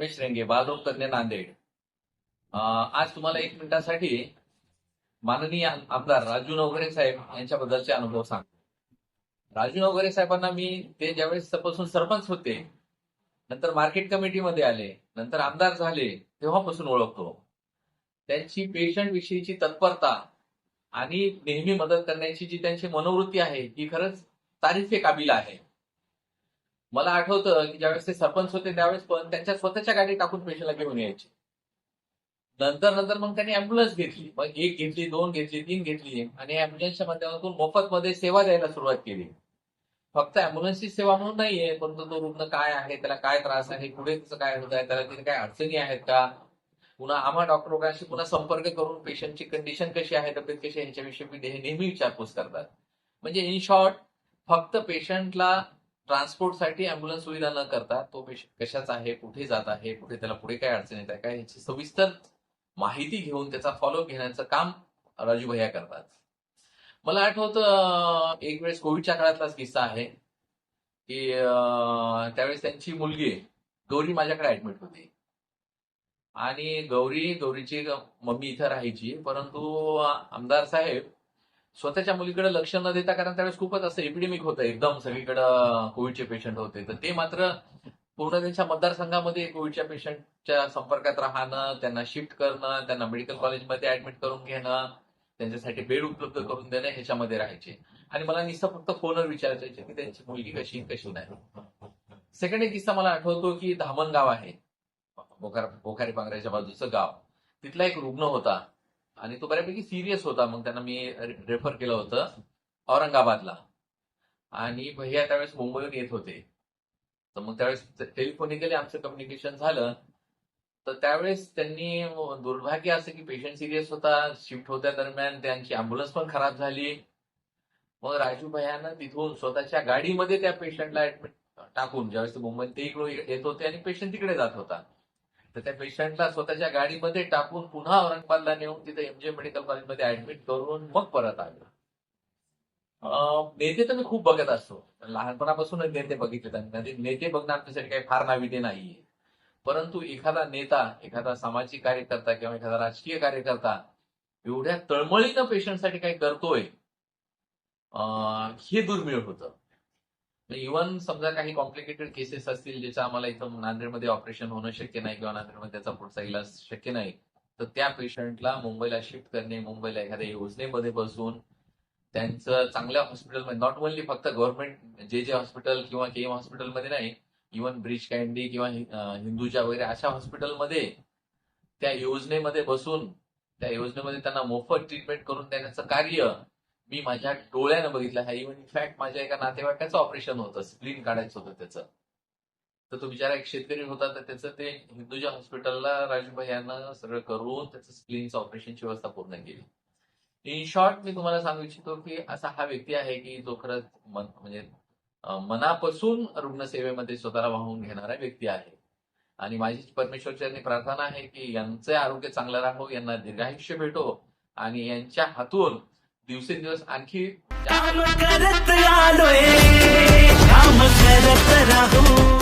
रमेश रेंगे बालरोग तज्ञ नांदेड. आज तुम्हाला एक मिनिटासाठी माननीय आमदार राजू नवघरे साहेब यांच्याबद्दलचे अनुभव सांगतो. राजू नवघरे साहेबांना मी ते ज्यावेळेस तपासून सरपंच होते नंतर मार्केट कमिटीमध्ये आले नंतर आमदार झाले तेव्हापासून ओळखतो. त्यांची पेशंट विषयीची तत्परता आणि नेहमी मदत करण्याची जी त्यांची मनोवृत्ती आहे ही खरंच तारीफे काबिल आहे. मला आठवतं की ज्यावेळेस ते सरपंच होते त्यावेळेस पण त्यांच्या स्वतःच्या गाडी टाकून पेशंटला घेऊन यायचे. नंतर नंतर मग त्यांनी अँब्युलन्स घेतली. मग एक घेतली दोन घेतली तीन घेतली. आणि अँब्युलन्सच्या माध्यमातून मोफत मध्ये सेवा द्यायला सुरुवात केली. फक्त अँब्युलन्सची सेवा म्हणून नाहीये परंतु तो रुग्ण काय आहे त्याला काय त्रास आहे पुढे त्याचं काय होत आहे त्याला तिथे काय अडचणी आहेत का? पुन्हा आम्हा डॉक्टर पुन्हा संपर्क करून पेशंटची कंडिशन कशी आहे तब्येत कशी आहे याच्याविषयी नेहमी विचारपूस करतात. म्हणजे इन शॉर्ट फक्त पेशंटला ट्रान्सपोर्टसाठी अँब्युलन्स सुविधा न करता तो पेशंट कशाचा आहे कुठे जात आहे कुठे त्याला पुढे काय अडचण येत आहे काय याची सविस्तर माहिती घेऊन त्याचा फॉलोअप घेण्याचं काम राजू भैया करतात. मला आठवतं एक वेळेस कोविडच्या काळातलाच किस्सा आहे की त्यावेळेस त्यांची मुलगी गौरी माझ्याकडे ऍडमिट होती. आणि गौरी गौरीची मम्मी इथं राहायची परंतु आमदार साहेब स्वतःच्या मुलीकडे लक्ष न देता कारण त्यावेळेस खूपच असं एपिडेमिक होतं एकदम. सगळीकडं कोविडचे पेशंट होते. तर ते मात्र पूर्ण त्यांच्या मतदारसंघामध्ये कोविडच्या पेशंटच्या संपर्कात राहणं त्यांना शिफ्ट करणं त्यांना मेडिकल कॉलेजमध्ये ऍडमिट करून घेणं त्यांच्यासाठी बेड उपलब्ध करून देणं ह्याच्यामध्ये राहायचे. आणि मला नुसतं फक्त फोनवर विचारायचे की त्यांची मुलगी कशी कशी नाही. सेकंड एक किस्सा मला आठवतो की धामण गाव आहे. बोकार बोखारी पांगऱ्याच्या बाजूचं गाव. तिथला एक रुग्ण होता. आणि तो बऱ्यापैकी सिरियस होता. मग त्यांना मी रेफर केलं होतं औरंगाबादला. आणि भैया त्यावेळेस मुंबईहून येत होते. तर मग त्यावेळेस टेलिफोनिकली आमचं कम्युनिकेशन झालं. तर त्यावेळेस त्यांनी दुर्भाग्य असं की पेशंट सिरियस होता. शिफ्ट होत्या दरम्यान त्यांची अँब्युलन्स पण खराब झाली. मग राजू भैयानं तिथून स्वतःच्या गाडीमध्ये त्या पेशंटला ऍडमिट टाकून ज्यावेळेस ते मुंबईत ते इकडे येत होते आणि पेशंट तिकडे जात होता. तर त्या पेशंटला स्वतःच्या गाडीमध्ये टाकून पुन्हा औरंगाबादला नेऊन तिथे एमजे मेडिकल कॉलेजमध्ये ऍडमिट करून मग परत आलो. नेते तर मी खूप बघत असतो. लहानपणापासूनच नेते बघितले त्यांनी. नेते बघणं आमच्यासाठी काही फार नाविते नाहीये. परंतु एखादा नेता एखादा सामाजिक कार्यकर्ता किंवा एखादा राजकीय कार्यकर्ता एवढ्या तळमळीनं पेशंटसाठी काही करतोय हे दुर्मिळ होतं. इव्हन समजा काही कॉम्प्लिकेटेड केसेस असतील ज्याचं आम्हाला इथं नांदेडमध्ये ऑपरेशन होणं शक्य नाही किंवा नांदेडमध्ये त्याचा पुढचा इलाज शक्य नाही तर त्या पेशंटला मुंबईला शिफ्ट करणे मुंबईला एखाद्या योजनेमध्ये बसून त्यांचं चांगल्या हॉस्पिटलमध्ये नॉट ओनली फक्त गव्हर्नमेंट जे जे हॉस्पिटल किंवा के एम हॉस्पिटलमध्ये नाही इव्हन ब्रिज कॅन्डी किंवा हिंदूजा हिंदूच्या वगैरे अशा हॉस्पिटलमध्ये त्या योजनेमध्ये बसून त्या योजनेमध्ये त्यांना मोफत ट्रीटमेंट करून देण्याचं कार्य मी माझ्या डोळ्यानं बघितलं हा इव्हन इनफॅक्ट माझ्या एका नातेवाईकाचं ऑपरेशन होतं. स्प्लीन काढायचं होतं त्याचं. तर तो बिचारा एक शेतकरी होता तर त्याचं ते हिंदुजा हॉस्पिटलला राजूभाई यानं सगळं करून त्याचं स्प्लिनचं ऑपरेशनची व्यवस्था पूर्ण केली. इन शॉर्ट मी तुम्हाला सांगू इच्छितो की असा हा व्यक्ती आहे की जो खरंच म्हणजे मनापासून रुग्णसेवेमध्ये स्वतःला वाहून घेणारा व्यक्ती आहे. आणि माझी परमेश्वरच्या प्रार्थना आहे की यांचे आरोग्य चांगलं राहो यांना दीर्घायुष्य भेटो आणि यांच्या हातून दिवसेंदिवस आणखी करत आलोय काम करत राहू.